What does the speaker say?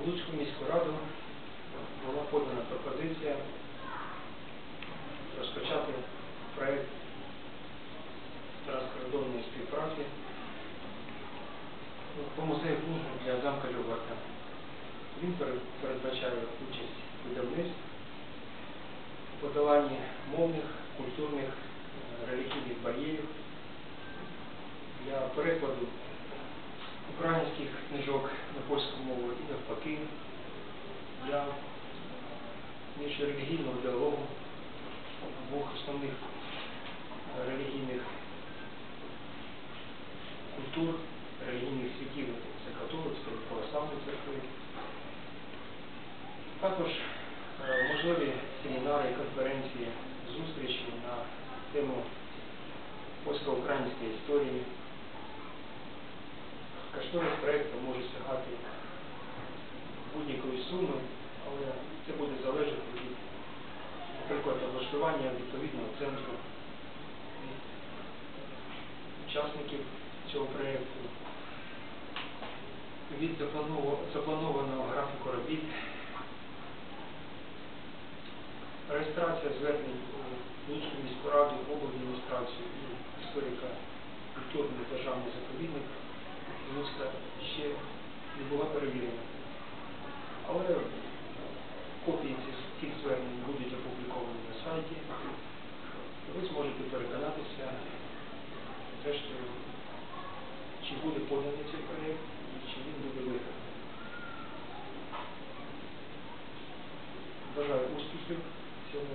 В Луцьку міську раду була подана пропозиція розпочати проект транскордонної співпраці по музею книги для замка Любарка. Він перед- передбачає участь видавництв, подоланні мовних, культурних, е, релігійних бар'єрів. Для перекладу українських книжок на польську мову і навпаки, для міжрелігійного діалогу двох основних е, релігійних культур, релігійних світів. Це католицької православної церкви. Також е, можливі семінари, конференції, зустрічі на тему польсько-української історії. Кошторис проєкту може сягати будь-якої суми, але це буде залежати від, наприклад, облаштування відповідного центру, від учасників цього проєкту, від запланованого графіку робіт, реєстрація звернень у Луцьку міську раду, обладміністрацію і історико культурний державний заповідник Луцька ще не була перевірена. Але копії цих, звернень будуть опубліковані на сайті. Ви зможете переконатися, зрештою, чи буде поданий цей проєкт і чи він буде виконаний. Бажаю успіхів в цьому